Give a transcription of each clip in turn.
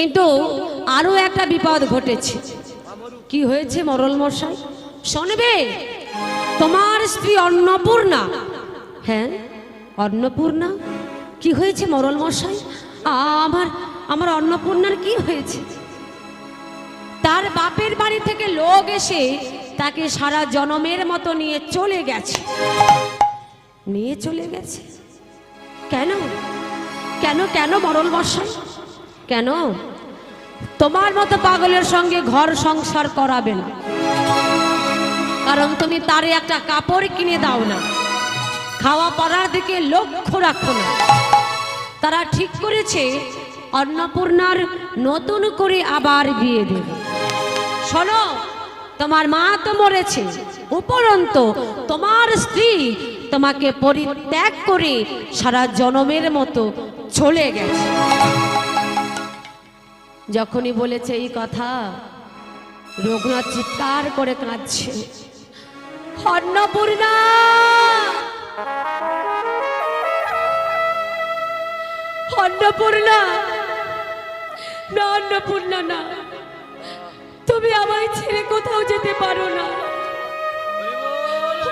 কিন্তু আরও একটা বিপদ ঘটেছে। কি হয়েছে মরল মশাই? শোনবে, তোমার স্ত্রী অন্নপূর্ণা। হ্যাঁ অন্নপূর্ণা? কি হয়েছে মরল মশাই? আমার আমার অন্নপূর্ণার কি হয়েছে? তার বাপের বাড়ি থেকে লোক এসে তাকে সারা জনমের মতো নিয়ে চলে গেছে। নিয়ে চলে গেছে? কেন? কেন কেন মরল মশাই? কেন? তোমার মতো পাগলের সঙ্গে ঘর সংসার করাবে না। কারণ তুমি তারে একটা কাপড় কিনে দাও না। খাওয়া পড়ার দিকে লক্ষ্য রাখো না। তারা ঠিক করেছে, অন্নপূর্ণার নতুন করে আবার বিয়ে দেবে। শোনো, তোমার মা তো মরেছে, উপরন্ত তোমার স্ত্রী তোমাকে পরিত্যাগ করে সারা জনমের মতো চলে গেছে। যখনই বলেছে এই কথা, রঘুনাথ চিৎকার করে কাঁদছে। অন্নপূর্ণা অন্নপূর্ণা না অন্নপূর্ণা, না। তুমি আমায় ছেড়ে কোথাও যেতে পারো না।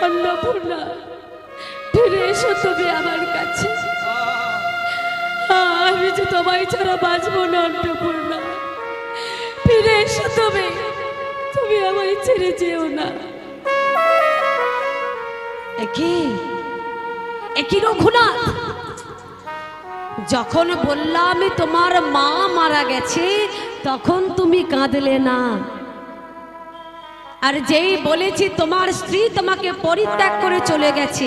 অন্নপূর্ণা ফিরে এসো তুমি আমার কাছে। আমি যে তোমায় ছাড়া বাঁচবো না ফিরে এসো তুমি। তুমি আমায় ছেড়ে যেও না। একই একই রঘুনাথ? যখন বললাম তোমার মা মারা গেছে, তখন তুমি কাঁদলে না। আর যেই বলেছি তোমার স্ত্রী তোমাকে পরিত্যাগ করে চলে গেছে,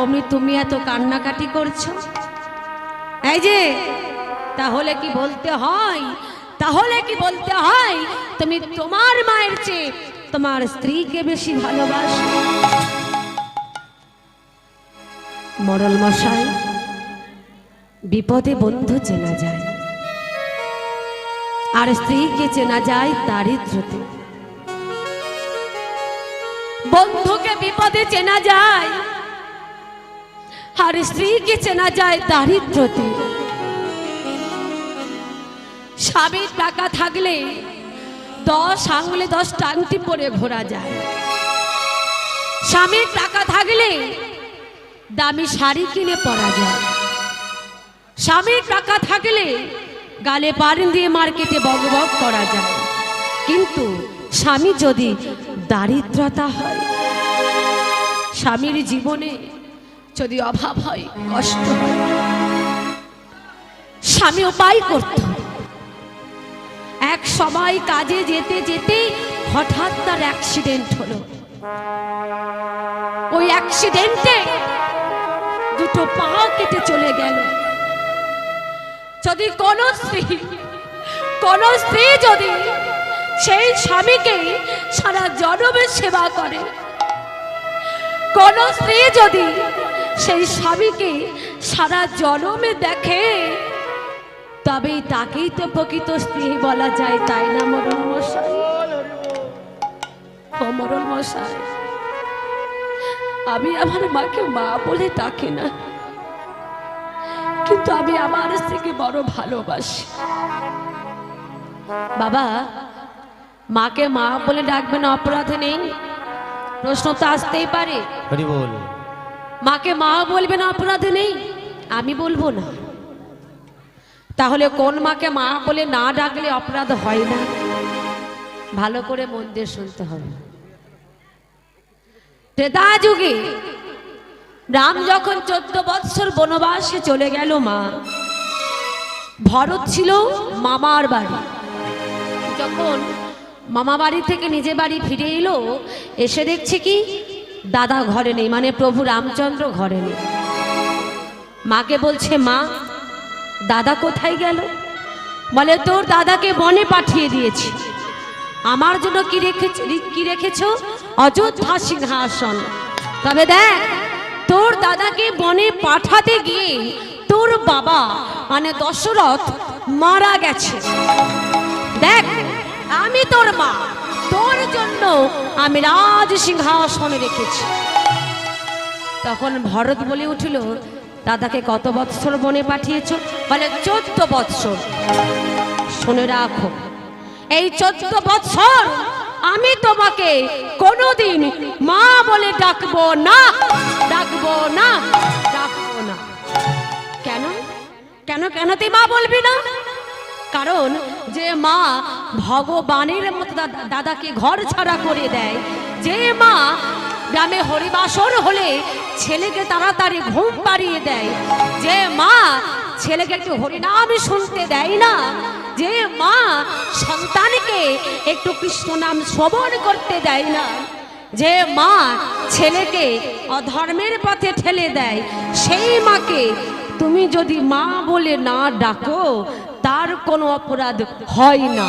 অমনি তুমি এত কান্নাকাটি করছ? এই যে, তাহলে কি বলতে হয়? তাহলে কি বলতে হয়? তুমি তোমার মায়ের চেয়ে তোমার স্ত্রীকে বেশি ভালোবাসো। মরল মশাই, বিপদে বন্ধু চেনা যায়। আর স্ত্রীকে চেনা যায় দারিদ্রতে। বন্ধুকে বিপদে চেনা যায়। আর স্ত্রীকে চেনা যায় দারিদ্রতে স্বামীর টাকা থাকলে দশ আঙুলে দশ টাংটি পরে ঘোরা যায় স্বামীর টাকা থাকলে দামি শাড়ি কিনে পরা যায় স্বামীর টাকা থাকলে গালে পানি দিয়ে মার্কেটে বকবক করা যায় কিন্তু স্বামী যদি দারিদ্রতা হয় স্বামীর জীবনে যদি অভাব হয়, কষ্ট স্বামী উপায় করত এক সময় কাজে যেতে যেতে হঠাৎ তার অ্যাক্সিডেন্ট হলো। ওই অ্যাক্সিডেন্টে দুটো পা কেটে চলে গেল। যদি কোন স্ত্রী কোন স্ত্রী যদি সেই স্বামীকে সারা জনমের সেবা করে, কোন স্ত্রী যদি সেই স্বামীকে সারা জনমে দেখে, তবেই তাকেই তো প্রকৃত স্ত্রী বলা যায়, তাই না, মরণ মশাই? মরণ মশাই, আমি আমার মাকে মা বলে ডাকি না, কিন্তু আমি আমার স্ত্রীকে বড় ভালোবাসি। বাবা, মাকে মা বলে ডাকবেন, অপরাধ নেই? প্রশ্ন তো আসতেই পারে। বল। মাকে মা বলবেন, অপরাধ নেই। আমি বলব না। তাহলে কোন মাকে মা বলে না ডাকলে অপরাধ হয় না? ভালো করে মন দিয়ে শুনতে হবে। ত্রেতা যুগে রাম যখন চোদ্দ বৎসর বনবাসে চলে গেল মা, ভরত ছিল মামার বাড়ি। যখন মামা বাড়ি থেকে নিজে বাড়ি ফিরে এলো, এসে দেখছে কি দাদা ঘরে নেই মানে প্রভু রামচন্দ্র ঘরে নেই। মাকে বলছে, মা, দাদা কোথায় গেল? বলে, তোর দাদাকে বনে পাঠিয়ে দিয়েছি। আমার জন্য কি রেখেছ কি রেখেছ? অযোধ্যা সিংহাসন। তবে দেখ, তোর দাদাকে বনে পাঠাতে গিয়ে তোর বাবা মানে দশরথ, মারা গেছে। দেখ, আমি তোর মা। তোর জন্য আমি রাজ সিংহাসনে রেখেছি। তখন ভরত বলে উঠিল, দাদাকে কত বৎসর বনে পাঠিয়েছ? বলে, চোদ্দ বৎসর। শুনে রাখো, এই চোদ্দ বৎসর আমি তোমাকে কোনোদিন মা বলে ডাকবো না ডাকবো না ডাকবো না। কেন? কেন কেন তুই মা বলবি না? কারণ যে মা ভগবানের মতো দাদাকে ঘর ছাড়া করে দেয়, যে মা গ্রামে হরিবাসর হলে ছেলেকে তাড়াতাড়ি ঘুম পাড়িয়ে দেয়, যে মা ছেলেকে একটু হরিনাম শুনতে দেয় না, যে মা সন্তানকে একটু কৃষ্ণ নাম শ্রবণ করতে দেয় না, যে মা ছেলেকে অধর্মের পথে ঠেলে দেয়, সেই মাকে তুমি যদি মা বলে না ডাকো তার কোনো অপরাধ হয় না।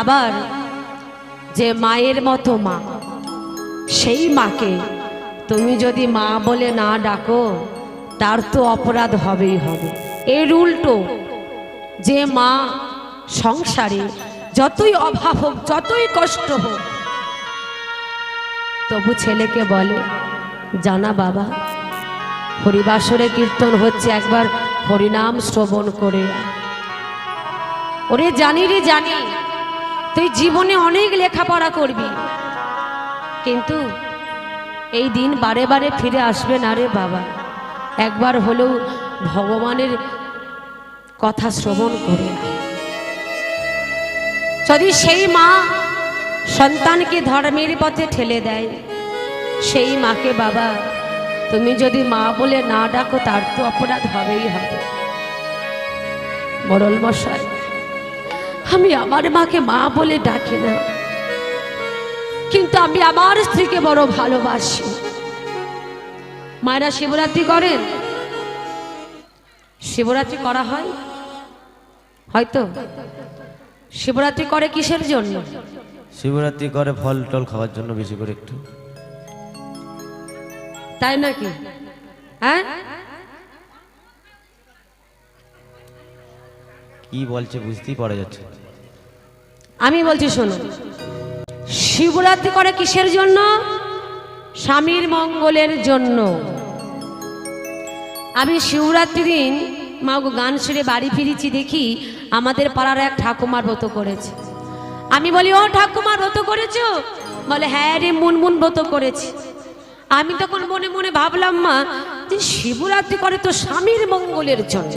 আবার যে মায়ের মতো মা, সেই মাকে তুমি যদি মা বলে না ডাকো, তার তো অপরাধ হবেই হবে। এর উল্টো, যে মা সংসারে যতই অভাব হোক, যতই কষ্ট হোক, তবু ছেলেকে বলে, জানা বাবা, হরিবাসরে কীর্তন হচ্ছে একবার হরিনাম শ্রবণ করে। ওরে জানি রে জানি, তুই জীবনে অনেক লেখাপড়া করবি। কিন্তু এই দিন বারে বারে ফিরে আসবে না রে বাবা। একবার হলেও ভগবানের কথা শ্রবণ করে যদি সেই মা সন্তানকে ধর্মের পথে ঠেলে দেয়, সেই মাকে বাবা তুমি যদি মা বলে না ডাকো, তার তো অপরাধ হবেই হবে। মরল মশাই, আমি আমার মাকে মা বলে ডাকি না, কিন্তু আমি আমার স্ত্রীকে বড় ভালোবাসি। মায়েরা শিবরাত্রি করেন? শিবরাত্রি করা হয়? হয়তো। শিবরাত্রি করে কিসের জন্য? শিবরাত্রি করে ফল টল খাওয়ার জন্য বেশি করে একটু। তাই নাকি? হ্যাঁ? কি বলছে বুঝতেই পারা যাচ্ছে আমি বলছি শোনো শিবরাত্রি করে কিসের জন্য? স্বামীর মঙ্গলের জন্য। আমি শিবরাত্রি দিন মা গান সেরে বাড়ি ফিরেছি দেখি আমাদের পাড়ার এক ঠাকুমার ব্রত করেছে। আমি বলি ও ঠাকুমার ব্রত করেছ? বলে হ্যাঁ রে মুনমুন ব্রত করেছি। আমি তখন মনে মনে ভাবলাম, মা, যে শিবরাত্রি করে তো স্বামীর মঙ্গলের জন্য।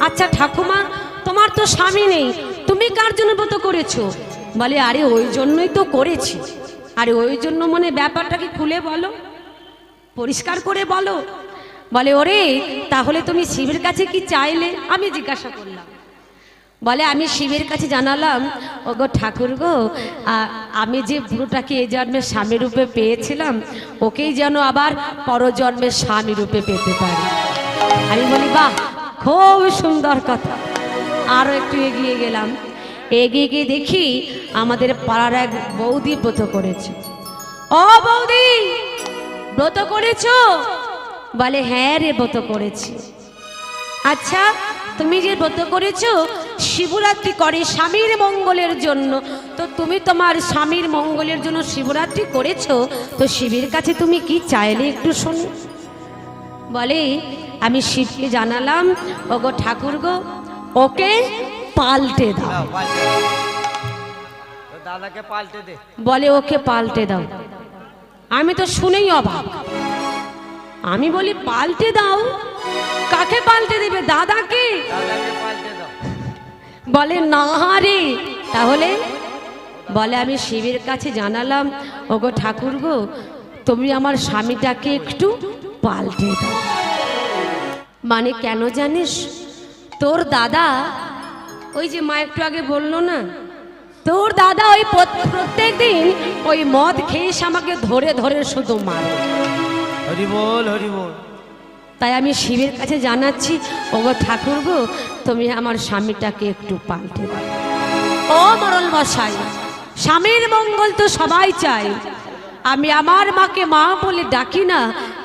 আচ্ছা ঠাকুমা, তোমার তো স্বামী নেই, তুমি কার জন্য ব্রত করেছ? বলে, আরে, ওই জন্যই তো করেছি। আরে, ওই জন্য মনে ব্যাপারটা কি খুলে বলো, পরিষ্কার করে বলো। বলে, ওরে, তাহলে তুমি শিবের কাছে কি চাইলে? আমি জিজ্ঞাসা করলাম। বলে, আমি শিবের কাছে জানালাম ও গো ঠাকুর গো আমি যে বুড়োটাকে এই জন্মে স্বামী রূপে পেয়েছিলাম, ওকেই যেন আবার পরজন্মের স্বামী রূপে পেতে পারি। আমি বলি, বাহ, খুব সুন্দর কথা। আরও একটু এগিয়ে গেলাম। এগিয়ে গিয়ে দেখি আমাদের পাড়ার এক বৌদি ব্রত করেছে। ও বৌদি, ব্রত করেছ? বলে হ্যাঁ রে, ব্রত করেছি। আচ্ছা তুমি যে ব্রত করেছ শিবরাত্রি করে স্বামীর মঙ্গলের জন্য। তো তুমি তোমার স্বামীর মঙ্গলের জন্য শিবরাত্রি করেছ তো শিবের কাছে তুমি কি চাইলে একটু শোনো? বলে আমি শিবকে জানালাম ওগো ঠাকুর গো ওকে পাল্টে দাও। দাদাকে পাল্টে দে। বলে ওকে পাল্টে দাও। আমি তো শুনেই অবাক। আমি বলি পাল্টে দাও। কাকে পাল্টে দেবে? দাদাকে? বলে না রে। তাহলে বলে আমি শিবের কাছে জানালাম ওগো ঠাকুর গো তুমি আমার স্বামীটাকে একটু পাল্টে দাও। মানে কেন জানিস? তোর দাদা ওই যে মা একটু আগে বলল না তোর দাদা ওই প্রত্যেক দিন ওই মদ খেয়ে আমাকে ধরে ধরে শুধু মারে। হরি বল হরি বল। তাই আমি শিবের কাছে জানাচ্ছি, ওগো ঠাকুর গো তুমি আমার স্বামীটাকে একটু পাল্টে ও মরল মশাই, স্বামীর মঙ্গল তো সবাই চায়। আমি আমার মাকে মা বলে ডাকি না,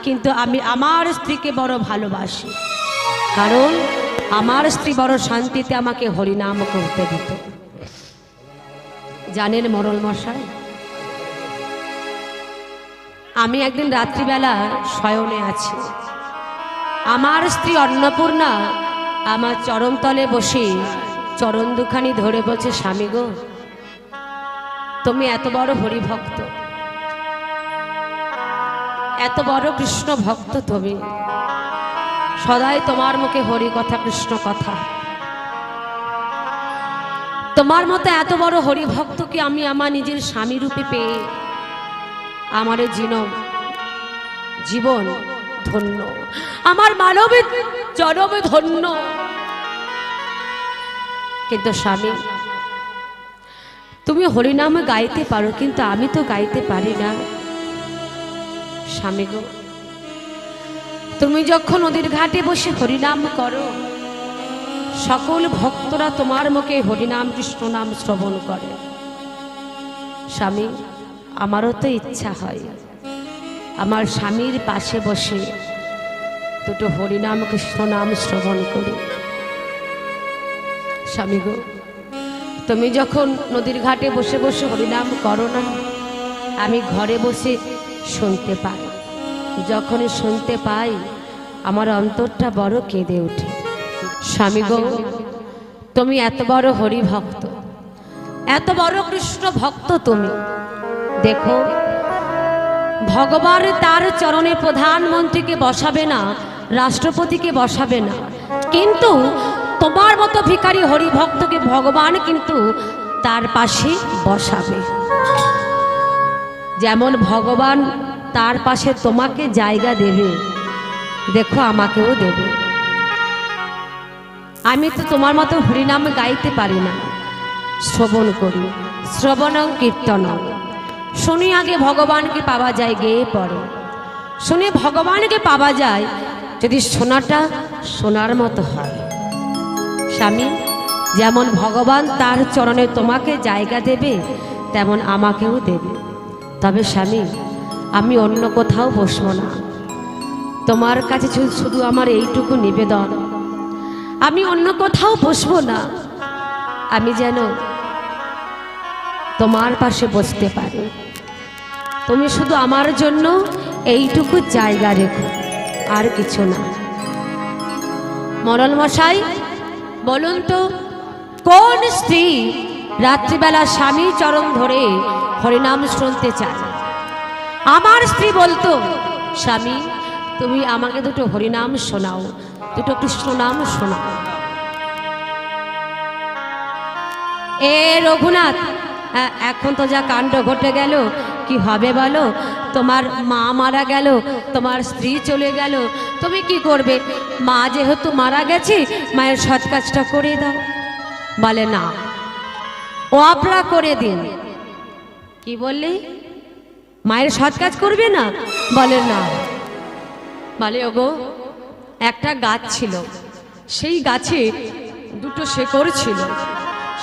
কিন্তু আমি আমার স্ত্রীকে বড় ভালোবাসি। কারণ আমার স্ত্রী বড় শান্তিতে আমাকে হরিনাম করতে দিত। জানেন মরল মশাই, আমি একদিন রাত্রিবেলা শয়নে আছি। আমার স্ত্রী অন্নপূর্ণা আমার চরমতলে বসে চরণ দুখানি ধরে বলছে, স্বামী গো, তুমি এত বড় হরিভক্ত। এত বড় কৃষ্ণ ভক্ত তুমি। সদাই তোমার মুখে হরি কথা, কৃষ্ণ কথা। তোমার মতো এত বড় হরিভক্তকে আমি আমার নিজের স্বামী রূপে পেয়ে আমার জীবন ধন্য আমার মানবের জনমে ধন্য। কিন্তু স্বামী, তুমি হরিনাম গাইতে পারো, কিন্তু আমি তো গাইতে পারি না। স্বামী গো, তুমি যখন নদীর ঘাটে বসে হরিনাম করো, সকল ভক্তরা তোমার মুখে হরিনাম, কৃষ্ণ নাম শ্রবণ করে। স্বামী, আমারও তো ইচ্ছা হয়। আমার স্বামীর পাশে বসে দুটো হরিনাম কৃষ্ণ নাম শ্রবণ করি। স্বামী গো, তুমি যখন নদীর ঘাটে বসে বসে হরিনাম করো না, আমি ঘরে বসে শুনতে পাই। যখনই শুনতে পাই, আমার অন্তরটা বড় কেঁদে ওঠে। স্বামী গো, তুমি এত বড় হরি ভক্ত এত বড় কৃষ্ণ ভক্ত তুমি। দেখো ভগবান তার চরণে প্রধানমন্ত্রীকে বসাবে না, রাষ্ট্রপতিকে বসাবে না। কিন্তু তোমার মতো ভিখারি হরিভক্তকে ভগবান কিন্তু তার পাশে বসাবে। যেমন ভগবান তার পাশে তোমাকে জায়গা দেবে, দেখো আমাকেও দেবে। আমি তো তোমার মতো হরিনাম গাইতে পারি না। শ্রবণ করি, শ্রবণ কীর্তন শুনি আগে ভগবানকে পাওয়া যায়, গেয়ে পড়ে। শুনে ভগবানকে পাওয়া যায়, যদি সোনাটা সোনার মতো হয়। স্বামী, যেমন ভগবান তার চরণে তোমাকে জায়গা দেবে, তেমন আমাকেও দেবে। তবে স্বামী, আমি অন্য কোথাও বসবো না। তোমার কাছে শুধু আমার এইটুকু নিবেদন। আমি অন্য কোথাও বসবো না। আমি যেন তোমার পাশে বসতে পারি। তুমি শুধু আমার জন্য এইটুকু জায়গা রেখো, আর কিছু না। মরল মশাই, বলুন তো, কোন স্ত্রী রাত্রিবেলা স্বামী চরণ ধরে হরিনাম শুনতে চায়? আমার স্ত্রী বলতো, স্বামী, তুমি আমাকে দুটো হরিনাম শোনাও, দুটো কৃষ্ণ নাম শোনাও। এ রঘুনাথ এখন তো যা কাণ্ড ঘটে গেল, কি হবে বলো? তোমার মা মারা গেল, তোমার স্ত্রী চলে গেল, তুমি কি করবে? মা যেহেতু মারা গেছে, মায়ের সৎ কাজটা করে দাও। বলে, না, ও আপনা করে দিন। কি বললি? মায়ের সৎ কাজ করবে না? বলে না। বলে, ওগো, একটা গাছ ছিল, সেই গাছে দুটো শেকড় ছিল,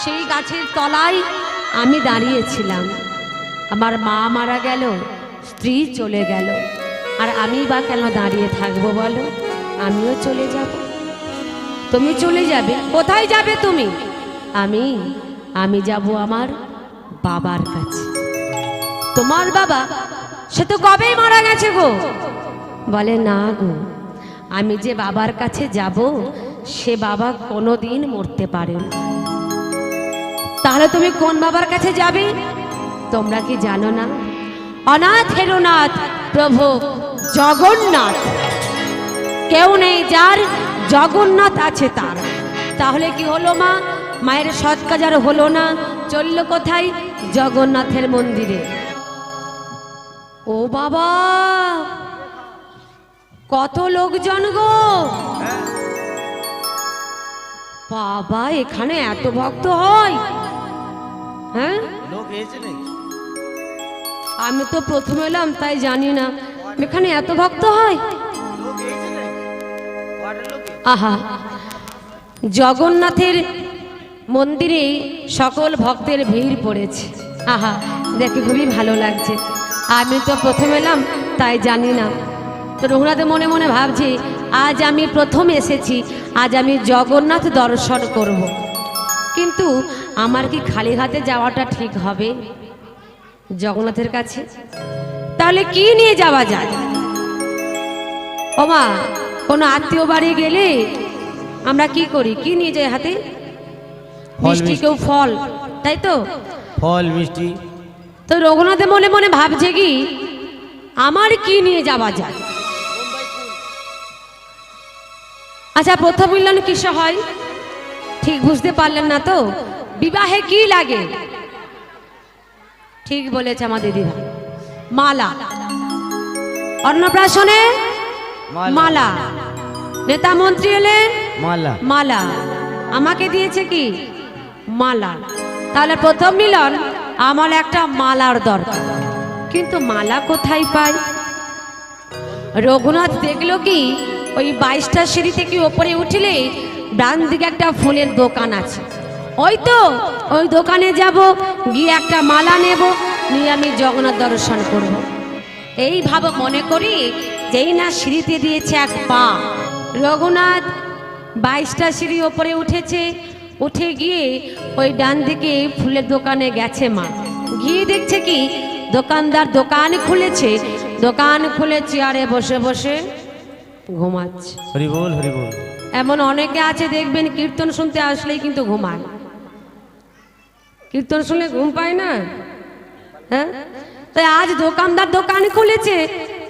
সেই গাছের তলায় আমি দাঁড়িয়েছিলাম। আমার মা মারা গেল, স্ত্রী চলে গেল। আর আমি বা কেন দাঁড়িয়ে থাকব বলো? আমিও চলে যাব। তুমি চলে যাবে? কোথায় যাবে তুমি? আমি আমি যাব আমার বাবার কাছে। তোমার বাবা, সে তো কবেই মারা গেছে গো? বলে, না গো, আমি যে বাবার কাছে যাব, সে বাবা কোনো দিন মরতে পারে না। তাহলে তুমি কোন বাবার কাছে যাবে? তোমরা কি জানো না? অনাথ হেরোনাথ প্রভু জগন্নাথ। কেউ নেই যার জগন্নাথ আছে তার। তাহলে কি হলো মা? মায়ের সৎ কাজ আর হলো না। চলল কোথায়? জগন্নাথের মন্দিরে। ও বাবা! কত লোকজন গো! বাবা এখানে এত ভক্ত হয়? হ্যাঁ? লোক এসেছে নাকি? আমি তো প্রথম এলাম তাই জানি না। এখানে এত ভক্ত হয়? আহা! জগন্নাথের মন্দিরে সকল ভক্তের ভিড় পড়েছে। আহা! দেখে খুবই ভালো লাগছে। আমি তো প্রথম এলাম তাই জানি না। তো রঘুনাথ মনে মনে ভাবছি আজ আমি প্রথম এসেছি আজ আমি জগন্নাথ দর্শন করব। কিন্তু আমার কি খালি হাতে যাওয়াটা ঠিক হবে জগন্নাথের কাছে? তাহলে কি নিয়ে যাওয়া যায়? ওমা কোনো আত্মীয় বাড়ি গেলে আমরা কি করি? কি নিয়ে যাই হাতে? মিষ্টি। কেউ ফল তাই তো? ফল মিষ্টি। তো রঘুনাথে মনে মনে ভাবছে কি আমার কি নিয়ে যাওয়া যায়? আচ্ছা প্রথম মিলন কিসে হয়? ঠিক বুঝতে পারলেন না তো? বিবাহে কি লাগে? ঠিক বলেছে আমার দিদিরা মালা। অন্নপ্রাশনে? মালা। নেতা মন্ত্রী এলেন? মালা। মালা। আমাকে দিয়েছে কি? মালা। তাহলে প্রথম মিলন আমার একটা মালার দরকার। কিন্তু মালা কোথায় পাই? রঘুনাথ দেখল কি? ওই বাইশটা সিঁড়ি থেকে ওপরে উঠলে ডান দিকে একটা ফুলের দোকান আছে। ওই তো, ওই দোকানে যাব, গিয়ে একটা মালা নেব, নিয়ে আমি জগন্নাথ দর্শন করব। এই ভাব মনে করি যেই না সিঁড়িতে দিয়েছে এক পা। রঘুনাথ বাইশটা সিঁড়ি ওপরে উঠেছে, উঠে গিয়ে ওই ডান দিকে ফুলের দোকানে গেছে মা। গিয়ে দেখছে কি, দোকানদার দোকান খুলেছে, দোকান খুলে চেয়ারে বসে বসে ঘুমাচ্ছে। হরি বল হরি বল এমন অনেকে আছে দেখবেন কীর্তন শুনতে আসলেই কিন্তু ঘুমায়। কীর্তন শুনলে ঘুম পায় না? হ্যাঁ? তাই আজ দোকানদার দোকান খুলেছে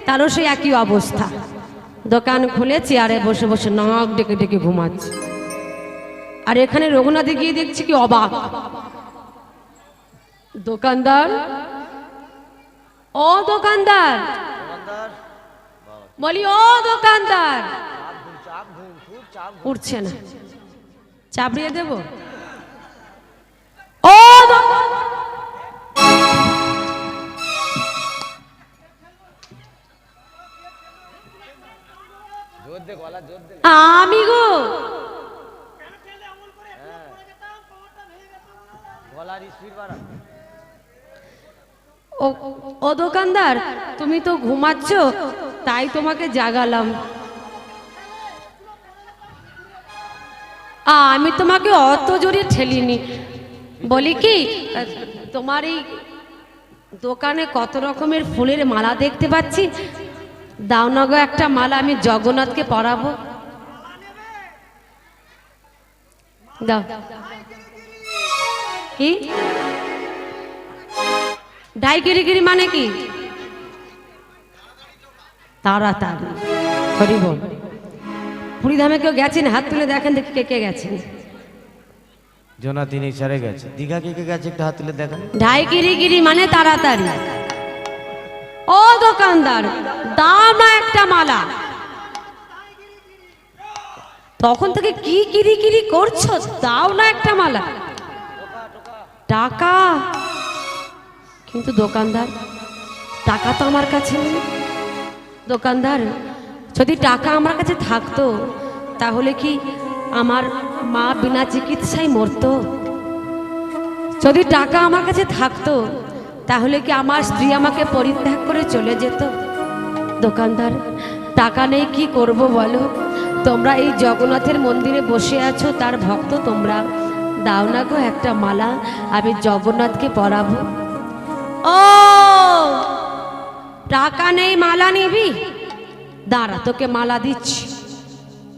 তারও সেই একই অবস্থা। দোকান খুলে চেয়ারে বসে বসে নাক ডেকে ডেকে ঘুমাচ্ছে। আর এখানে রঘুনাথে গিয়ে দেখছি কি অবাক। দোকানদার? ও দোকানদার? বলি ও দোকানদার! উঠছে না চাপড়িয়ে দেব? ও আমি গো। ও- ও দোকানদার তুমি তো ঘুমাচ্ছ তাই তোমাকে জাগালাম। আমি তোমাকে অত জোরে ঠেলিনি। বলি কি, তোমার এই দোকানে কত রকমের ফুলের মালা দেখতে পাচ্ছি? দাও না একটা মালা, আমি জগন্নাথকে পরাবো। দাও। কি? ডাইগিরিগিরি মানে কি? তাড়াতাড়ি, হরি বল। পুরীধামে কেউ গেছেন? হাত তুলে দেখেন দেখি কে কে গেছেন। জোনা তিনি সারে গেছে। দীঘা কে কে গেছে একটু হাত তুলে দেখান। ঢাই গিরি মানে তাড়াতাড়ি। ও দোকানদার না একটা মালা। তখন থেকে কি কিরি কিরি করছ? দাও না একটা মালা। টাকা। কিন্তু দোকানদার টাকা তো আমার কাছে নেই। দোকানদার যদি টাকা আমার কাছে থাকতো, তাহলে কি আমার মা বিনা চিকিৎসায় মরতো? যদি টাকা আমার কাছে থাকতো, তাহলে কি আমার স্ত্রী আমাকে পরিত্যাগ করে চলে যেত? দোকানদার, টাকা নেই, কি করব বলো? তোমরা এই জগন্নাথের মন্দিরে বসে আছো, তার ভক্ত তোমরা। দাও না গো একটা মালা, আমি জগন্নাথকে পরাবো। ও! টাকা নেই, মালা নিবি? দাঁড়া, তোকে মালা দিচ্ছি।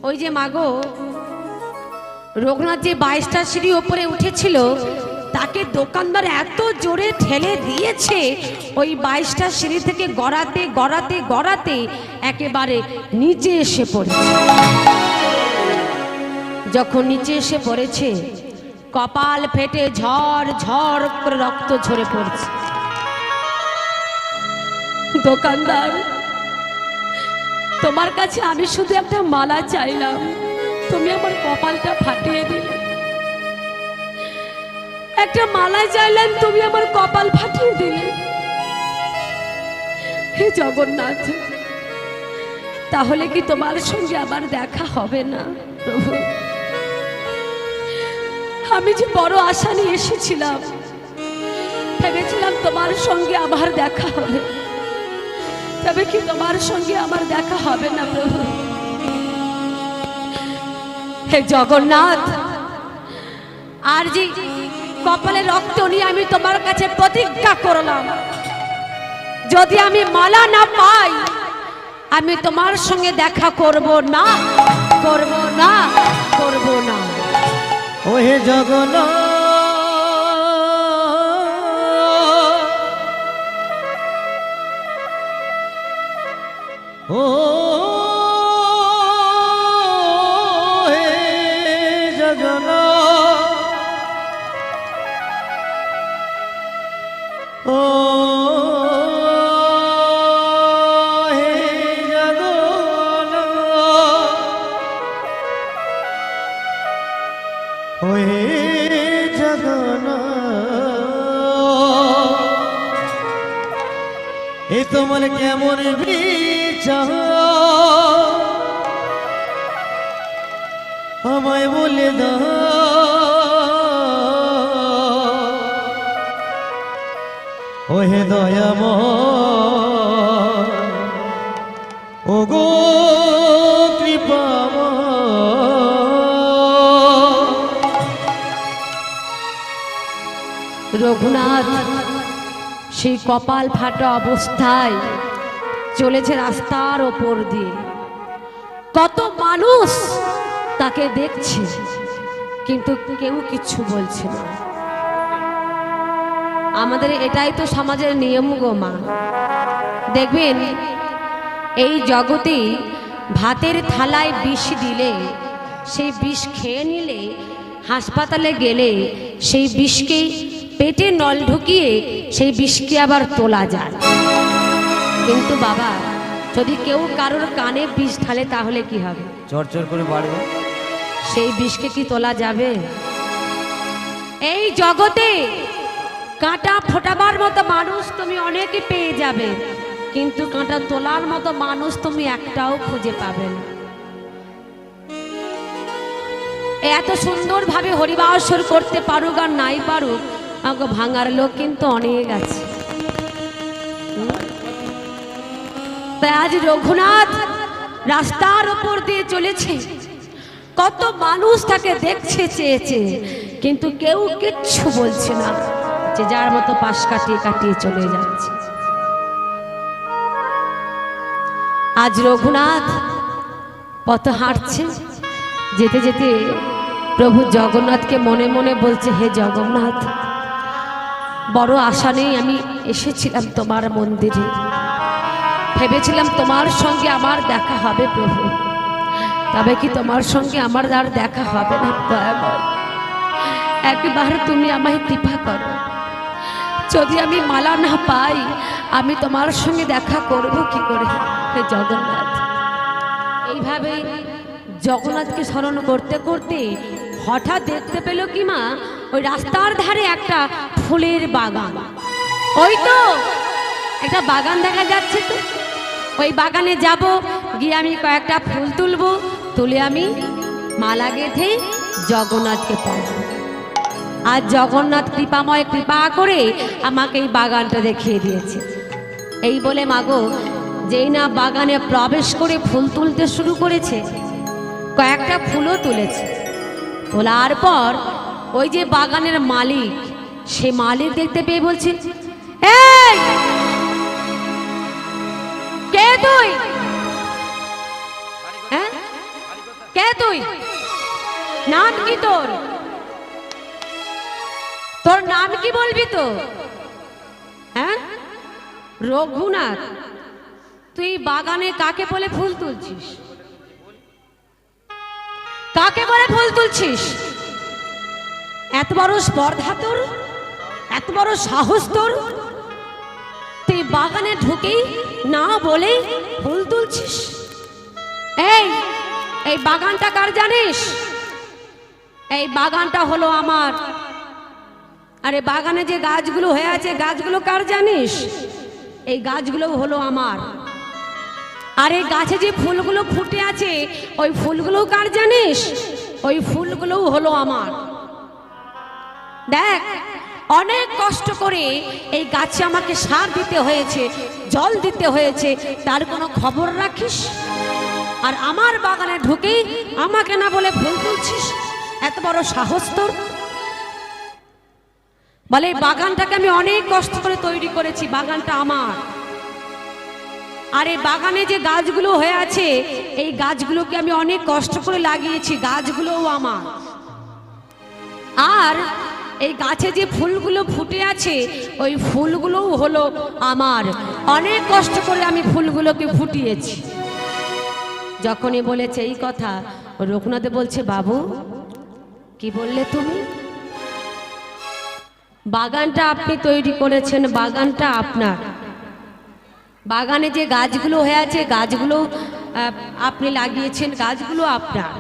ওই যে মাগো, রঘুনাথ যে বাইশটা সিঁড়ি ওপরে উঠেছিল, তাকে দোকানদার এত জোরে ঠেলে দিয়েছে, ওই বাইশটা সিঁড়ি থেকে গড়াতে গড়াতে গড়াতে একেবারে নিচে এসে পড়েছে। যখন নিচে এসে পড়েছে, কপাল ফেটে ঝড় ঝড় করে রক্ত ঝরে পড়ছে। দোকানদার তোমার কাছে আমি শুধু একটা মালা চাইলাম। তুমি আমার কপালটা ফাটিয়ে দিলে। একটা মালা চাইলাম তুমি আমার কপাল ফাটিয়ে দিলে। হে জগন্নাথ, তাহলে কি তোমার সঙ্গে আবার দেখা হবে না? প্রভু, আমি যে বড় আশা নিয়ে এসেছিলাম, ভেবেছিলাম তোমার সঙ্গে আবার দেখা হবে। তবে কি তোমার সঙ্গে আমার দেখা হবে না, প্রভু? হে জগন্নাথ, আর যে কপালে রক্ত নিয়ে আমি তোমার কাছে প্রতিজ্ঞা করলাম, যদি আমি মালা না পাই, আমি তোমার সঙ্গে দেখা করব না করব না করব না। ও হে জগন্নাথ ও হে ও হে হে এ তোমার কেমন বিচার আমায় বলে দাও। ওহে দয়াম ও গো কৃপাম রঘুনাথ সেই কপাল ফাটা অবস্থায় চলেছে রাস্তার ওপর দিয়ে। কত মানুষ তাকে দেখছে, কিন্তু কেউ কিচ্ছু বলছে না। আমাদের এটাই তো সমাজের নিয়ম গো মা। দেখবেন, এই জগতে ভাতের থালায় বিষ দিলে, সেই বিষ খেয়ে নিলে, হাসপাতালে গেলে সেই বিষকে পেটে নল ঢুকিয়ে সেই বিষকে আবার তোলা যায়। কিন্তু বাবা যদি কেউ কারোর কানে বিষ ঢালে তাহলে কি হবে? চরচর করে বাড়বে। সেই বিষকে কি তোলা যাবে? এই জগতে কাঁটা ফোটাবার মতো মানুষ তুমি অনেকে পেয়ে যাবে কিন্তু কাঁটা তোলার মতো মানুষ তুমি একটাও খুঁজে পাবে না। এত সুন্দরভাবে হরিবাসর করতে পারুক আর নাই পারুক আমাকে ভাঙার লোক কিন্তু অনেক আছে। তাই আজ রঘুনাথ রাস্তার ওপর দিয়ে চলেছে। কত মানুষ তাকে দেখছে, চেয়েছে, কিন্তু কেউ কিচ্ছু বলছে না। যে যার মতো পাশ কাটিয়ে কাটিয়ে চলে যাচ্ছে। আজ রঘুনাথ পথ হাঁটছে। যেতে যেতে প্রভু জগন্নাথকে মনে মনে বলছে, হে জগন্নাথ, বড় আশা নেই আমি এসেছিলাম তোমার মন্দিরে। ভেবেছিলাম তোমার সঙ্গে আমার দেখা হবে প্রভু। তবে কি তোমার সঙ্গে আমার আর দেখা হবে না, দয়াময়? একবার তুমি আমায় কৃপা করো। যদি আমি মালা না পাই, আমি তোমার সঙ্গে দেখা করব কি করে? হে জগন্নাথ। এইভাবে জগন্নাথকে স্মরণ করতে করতে হঠাৎ দেখতে পেল কি মা? ওই রাস্তার ধারে একটা ফুলের বাগান। ওই তো, একটা বাগান দেখা যাচ্ছে তো। ওই বাগানে যাব, গিয়ে আমি কয়েকটা ফুল তুলবো, তুলে আমি মালা গেঁথে জগন্নাথকে পাব আর জগন্নাথ কৃপাময় কৃপা করে আমাকে এই বাগানটা দেখিয়ে দিয়েছে। এই বলে, মাগো, যেই না বাগানে প্রবেশ করে ফুল তুলতে শুরু করেছে, কয়েকটা ফুলও তুলেছে। তোলার পর ওই যে বাগানের মালিক, সে মালিক দেখতে পেয়ে বলছে, এই কে তুই? হ্যাঁ? কে তুই? নাম কি তোর? তোর নাম কি বলবি তো? হ্যাঁ? রঘুনাথ। তুই বাগানে কাকে বলে ফুল তুলছিস? কাকে বলে ফুল তুলছিস? এত বড় স্পর্ধা তোর? এত বড় সাহস তোর? বাগানে ঢুকেই না বলেই ফুল তুলছিস। এই এই বাগানটা কার জানিস? এই বাগানটা হলো আমার। আরে বাগানে যে গাছগুলো হয়ে আছে, গাছগুলো কার জানিস? এই গাছগুলো হলো আমার। আর এই গাছে যে ফুলগুলো ফুটে আছে, ওই ফুলগুলো কার জানিস? ওই ফুলগুলোও হলো আমার। দেখ অনেক কষ্ট করে এই গাছে আমাকে সার দিতে হয়েছে, জল দিতে হয়েছে, তার কোনো খবর রাখিস? আর আমার বাগানে ঢুকেই আমাকে না বলে ভুল তুলছিস এত বড় সাহস তোর? বলে বাগানটাকে আমি অনেক কষ্ট করে তৈরি করেছি, বাগানটা আমার। আর এই বাগানে যে গাছগুলো হয়ে আছে, এই গাছগুলোকে আমি অনেক কষ্ট করে লাগিয়েছি, গাছগুলোও আমার। আর এই গাছে যে ফুলগুলো ফুটে আছে, ওই ফুলগুলোও হলো আমার। অনেক কষ্ট করে আমি ফুলগুলোকে ফুটিয়েছি। যখনই বলেছে এই কথা, রঘুনাথে বলছে, বাবু, কি বললে তুমি? বাগানটা আপনি তৈরি করেছেন, বাগানটা আপনার। বাগানে যে গাছগুলো হয়ে আছে, গাছগুলো আপনি লাগিয়েছেন, গাছগুলো আপনার।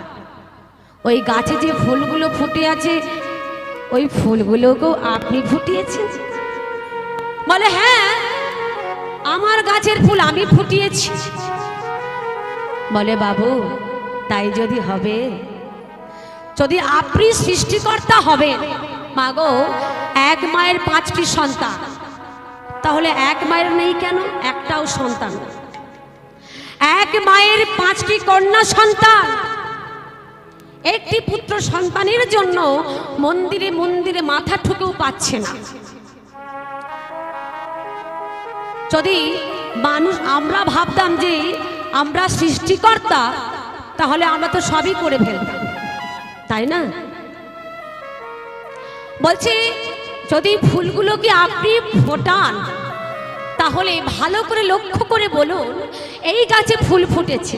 ওই গাছে যে ফুলগুলো ফুটে আছে ওই ফুলগুলোকেও আপনি ফুটিয়েছেন? বলে হ্যাঁ আমার গাছের ফুল আমি ফুটিয়েছি। বলে, বাবু, তাই যদি হবে, যদি আপনি সৃষ্টিকর্তা হবেন মাগো এক মায়ের পাঁচটি সন্তান, তাহলে এক মায়ের নেই কেন? একটাও সন্তান। এক মায়ের পাঁচটি কন্যা সন্তান একটি পুত্র সন্তানের জন্য মন্দিরে মন্দিরে মাথা ঠুকেও পাচ্ছে না। যদি মানুষ আমরা ভাবতাম যে আমরা সৃষ্টিকর্তা, তাহলে আমরা তো সবই করে ফেলতাম। তাই না? বলছি, যদি ফুলগুলোকে আপনি ফোটান, তাহলে ভালো করে লক্ষ্য করে বলুন, এই গাছে ফুল ফুটেছে।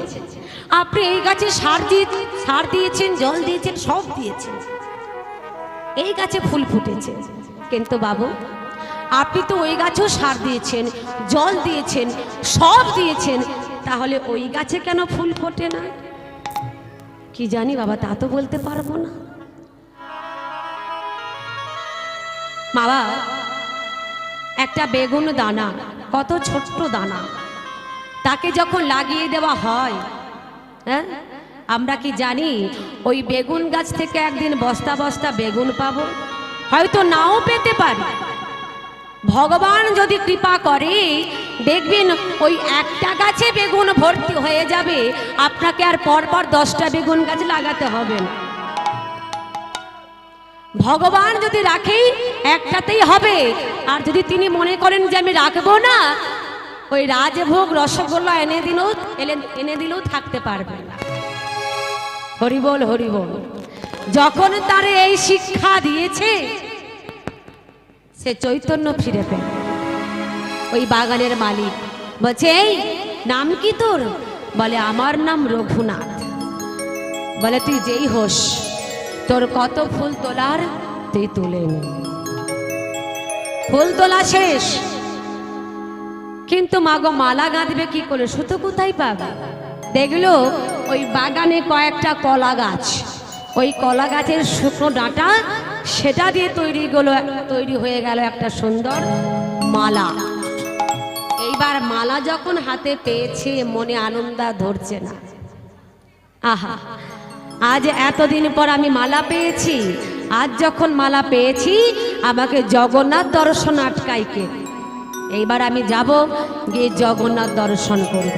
আপনি এই গাছে সার দিয়ে সার দিয়েছেন, জল দিয়েছেন, সব দিয়েছেন। এই গাছে ফুল ফুটেছে। কিন্তু বাবু, আপনি তো ওই গাছেও সার দিয়েছেন, জল দিয়েছেন, সব দিয়েছেন। তাহলে ওই গাছে কেন ফুল ফোটে না? কি জানি বাবা, তা তো বলতে পারব না। বাবা, একটা বেগুন দানা, কত ছোট্ট দানা। তাকে যখন লাগিয়ে দেওয়া হয় হ্যাঁ? আমরা কি জানি ওই বেগুন গাছ থেকে একদিন বস্তা বস্তা বেগুন পাবো? হয়তো নাও পেতে পারি। ভগবান যদি কৃপা করে, দেখবেন ওই একটা গাছে বেগুন ভর্তি হয়ে যাবে। আপনাকে আর পরপর দশটা বেগুন গাছ লাগাতে হবে না। ভগবান যদি রাখেই, একটাতেই হবে। আর যদি তিনি মনে করেন যে আমি রাখব না ওই রাজভোগ রসগোল্লা এনে এলে- এনে দিলেও থাকতে পারবে না। হরিবল হরিবল যখন তার এই শিক্ষা দিয়েছে, সে চৈতন্য ফিরে পেল। ওই বাগানের মালিক বলছে, এই, নাম কি তোর? বলে, আমার নাম রঘুনাথ। বলে, তুই যেই হোস, তোর কত ফুল তোলার তুই তুলে নে। ফুল তোলা শেষ। কিন্তু মাগো মালা গাঁদবে কি করে? সুতো কোথায় পাবে? দেখল ওই বাগানে কয়েকটা কলা গাছ। ওই কলা গাছের শুকনো ডাঁটা, সেটা দিয়ে তৈরি গেলো, তৈরি হয়ে গেল একটা সুন্দর মালা। এইবার মালা যখন হাতে পেয়েছে, মনে আনন্দ ধরছে না। আহা, আজ এতদিন পর আমি মালা পেয়েছি। আজ যখন মালা পেয়েছি, আমাকে জগন্নাথ দর্শন আটকাইকে এইবার আমি যাব গিয়ে জগন্নাথ দর্শন করব।